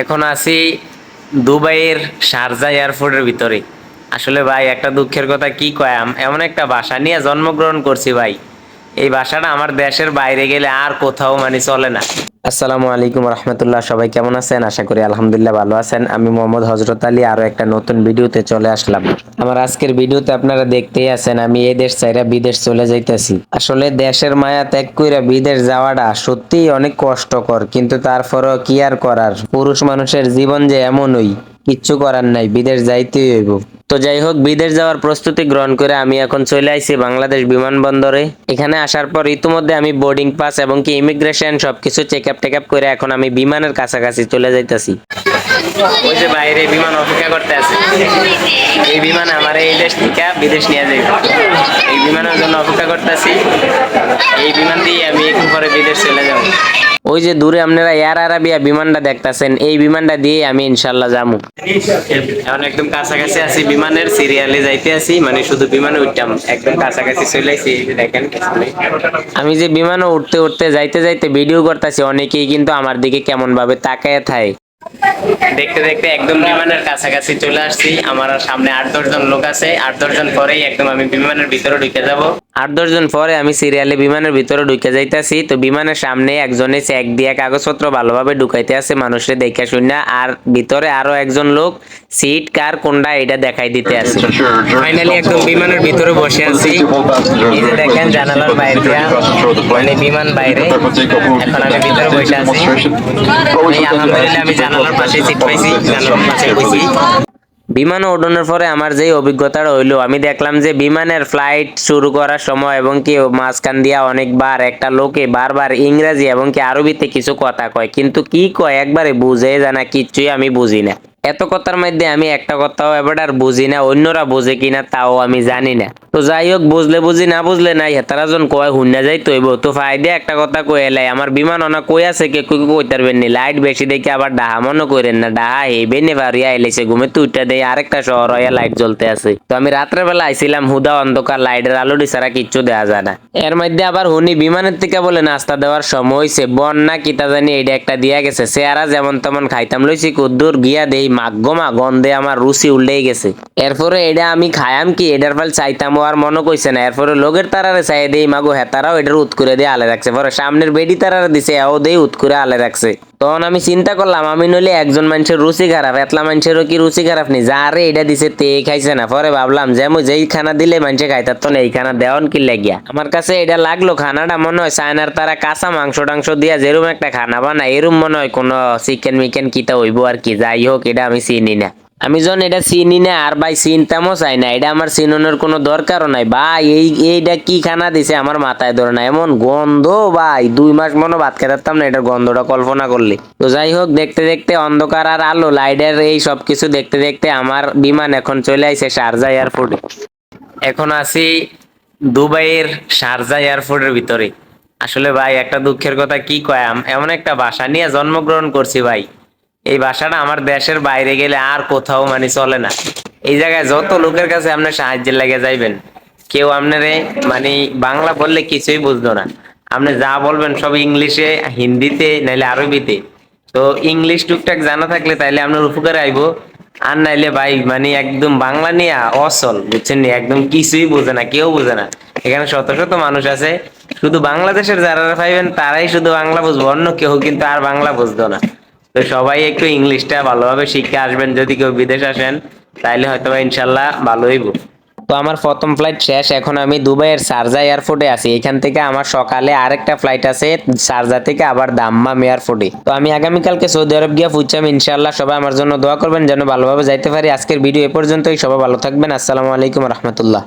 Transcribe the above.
এখন আছি দুবাইয়ের শারজা এয়ারপোর্টের ভিতরে। আসলে ভাই, একটা দুঃখের কথা কি কয়াম এমন একটা বাসা নিয়ে জন্মগ্রহণ করছি ভাই। এই বাসাটা আমার দেশের বাইরে গেলে আর কোথাও মানে চলে না। আসসালামু আলাইকুম রহমতুল্লাহ, সবাই কেমন আছেন? আশা করি আলহামদুলিল্লাহ ভালো আছেন। আমি মোহাম্মদ হজরত আলী আরও একটা নতুন ভিডিওতে চলে আসলাম। আমার আজকের ভিডিওতে আপনারা দেখতেই আছেন, আমি এ দেশ চাইরা বিদেশ চলে যাইতেছি। আসলে দেশের মায়া ত্যাগ কইরা বিদেশ যাওয়াটা সত্যিই অনেক কষ্টকর, কিন্তু তারপরও কি আর করার? পুরুষ মানুষের জীবন যে এমনই। কিচ্ছু করার নাই, বিদেশ যাইতেই হইব। তো যাই হোক, বিদেশ যাওয়ার প্রস্তুতি গ্রহণ করে আমি এখন চলে আইছি বাংলাদেশ বিমানবন্দরে। এখানে আসার পর ইতিমধ্যে আমি বোর্ডিং পাস এবং কি ইমিগ্রেশন সবকিছু চেক আপ টেক আপ করে এখন আমি বিমানের কাছাকাছি চলে যাইতাছি। ওই যে বাইরে বিমান অপেক্ষা করতে আছে। এই বিমান আমার এই দেশ থেকে বিদেশ নিয়ে যাইব। এই বিমানের জন্য অপেক্ষা করতেছি। এই বিমান দিয়ে আমি একটু পরে বিদেশ চলে যাব। ওই যে দূরে আপনারা এয়ার আরাবিয়া বিমানটা দেখতাছেন, এই বিমানটা দিয়ে আমি ইনশাল্লাহ যাব এখন একদম কাছাকাছি আছি বিমানের, সিরিয়ালে যাইতে আছি মানে শুধু বিমানে উঠতাম, একদম কাছাকাছি চলে যে দেখেন আমি যে বিমানে উঠতে উঠতে যাইতে যাইতে ভিডিও করতেছি, অনেকেই কিন্তু আমার দিকে কেমন ভাবে তাকায় থাকে দেখতে দেখতে একদম বিমানের কাছাকাছি চলে আসছি, আমার সামনে আট দশ জন লোক আছে, আট দশ জন পরেই একদম আমি বিমানের ভিতরে ঢুকে যাব। আট দশ জন পরে আমি সিরিয়ালে বিমানের ভিতরে ঢুকে যাইতাছি। তো বিমানের সামনে একজনে চেক দিয়ে কাগজপত্র ভালোভাবে ঢুকাইতে আছে মানুষের দেখা শুনে আর ভিতরে আরও একজন লোক সিট কার কোনটা এটা দেখাই দিতে আছে। ফাইনালি একদম বিমানের ভিতরে বসে আছি। দেখেন জানালার বাইরে মানে বিমান বাইরে। এখন আমি ভিতরে বসে আছি। আলহামদুলিল্লাহ আমি জানালার পাশে সিট পাইছি, জানালার পাশে বসি। বিমানে ওঠানোর পরে আমার যেই অভিজ্ঞতাটা হইল আমি দেখলাম যে বিমানের ফ্লাইট শুরু করার সময় এবং কি মাঝখান দিয়া অনেকবার একটা লোকে বারবার ইংরেজি এবং কি আরবিতে কিছু কথা কয়। কিন্তু কি কয় একবারে বুঝে জানা কিচ্ছুই আমি বুঝি না। এত কথার মধ্যে আমি একটা কথাও এবার আর বুঝি না, অন্যরা বুঝে কিনা তাও আমি জানি না। তো যাই হোক, বুঝলে বুঝি, না বুঝলে নাই, হেতারা জন কয় হুন্না যাই তৈব তো ফাইদে একটা কথা কই এলাই আমার বিমান অনা কই আছে, কে কই কই পারবেন নি? লাইট বেশি দেখে আবার ডাহা মনে করেন না, ডাহা হেবে নে পারিয়া এলেছে ঘুমে তুইটা দেই, আরেকটা শহর হইয়া লাইট জ্বলতে আছে। তো আমি রাত্রে বেলা আইছিলাম, হুদা অন্ধকার, লাইটের আলো ছাড়া কিচ্ছু দেওয়া যায় না। এর মধ্যে আবার হুনি বিমানের থেকে বলে, নাস্তা দেওয়ার সময় হইছে, বন্যা, কিতা জানি এইটা একটা দিয়া গেছে, চেহারা যেমন তেমন খাইতাম, লইছি কুদ্দুর, গিয়া দেই মাগ্গমা, গন্ধে আমার রুচি উল্লেই গেছে। এরপরে এটা আমি খায়াম কি, এটার ফল চাইতাম আর মনে কইছে না। এরপরে লোকের তারারে চাই দেই, মাগো হেতারাও এটার উৎকুরে দিয়ে আলে রাখছে। পরে সামনের বেডি তারারে দিছে, এও দেই উৎকুরে আলে রাখছে। তখন আমি চিন্তা করলাম, আমি নইলে একজন মানুষের রুচি খারাপ, এতলা মানুষেরও কি রুচি খারাপ নেই? যা রে, এটা দিছে, তে খাইছে না। পরে ভাবলাম, যে আমি যেই খানা দিলে মানুষে খাইতার তো এই খানা দেওয়ান কি লাগিয়া? আমার কাছে এটা লাগল, খানাটা মনে হয় চায়নার তারা কাঁচা মাংস টাংস দিয়া যেরকম একটা খানা বানা এরম মনে হয় কোনো চিকেন মিকেন কিতা হইব আর কি, যাই হোক, এটা আমি চিনি না। আমি যখন এটা চিনি না, আর ভাই চিনতামও চাই না, এটা আমার চিনানোর কোনো দরকারও নাই। ভাই, এই, এইটা কি খানা দিছে আমার মাথায় ধরে না, এমন গন্ধ ভাই, দুই মাস মনে ভাত খেতাম না, এটার গন্ধটা কল্পনা করলে। তো যাই হোক, দেখতে দেখতে অন্ধকার আর আলো, লাইটের এই সব কিছু দেখতে দেখতে আমার বিমান এখন চলে আইছে শারজা এয়ারপোর্টে। এখন আছি দুবাইয়ের শারজা এয়ারপোর্টের ভিতরে। আসলে ভাই, একটা দুঃখের কথা কি কয়াম এমন একটা বাসা নিয়ে জন্মগ্রহণ করছি ভাই। এই ভাষাটা আমার দেশের বাইরে গেলে আর কোথাও মানে চলে না। এই জায়গায় যত লোকের কাছে আপনার সাহায্যের লেগে যাইবেন, কেউ আপনারে মানে বাংলা বললে কিছুই বুঝতো না। আপনি যা বলবেন সব ইংলিশে, হিন্দিতে, নাইলে আরবিতে। তো ইংলিশ টুকটাক জানা থাকলে তাইলে আপনার উপকারে আইবো। আর নাইলে ভাই মানে একদম বাংলা নিয়ে অসল, বুঝছেন নি? একদম কিছুই বোঝে না, কেউ বোঝে না। এখানে শত শত মানুষ আছে। শুধু বাংলাদেশের যারা পাইবেন, তারাই শুধু বাংলা বুঝব, অন্য কেউ কিন্তু আর বাংলা বুঝতো না। তো সবাই একটু ইংলিশটা ভালোভাবে শিখে আসবেন, যদি কেউ বিদেশ আসেন, তাইলে হয়তো ইনশাল্লাহ ভালো হইব। তো আমার প্রথম ফ্লাইট শেষ, এখন আমি দুবাইয়ের সারজা এয়ারপোর্টে আছি। এখান থেকে আমার সকালে আরেকটা ফ্লাইট আছে সারজা থেকে আবার দাম্মাম এয়ারপোর্টে তো আমি আগামীকালকে সৌদি আরব গিয়া ফুচাম ইনশাল্লাহ সবাই আমার জন্য দোয়া করবেন, যেন ভালোভাবে যাইতে পারি। আজকের ভিডিও এ পর্যন্তই, সবাই ভালো থাকবেন। আসসালামু আলাইকুম রহমতুল্লাহ।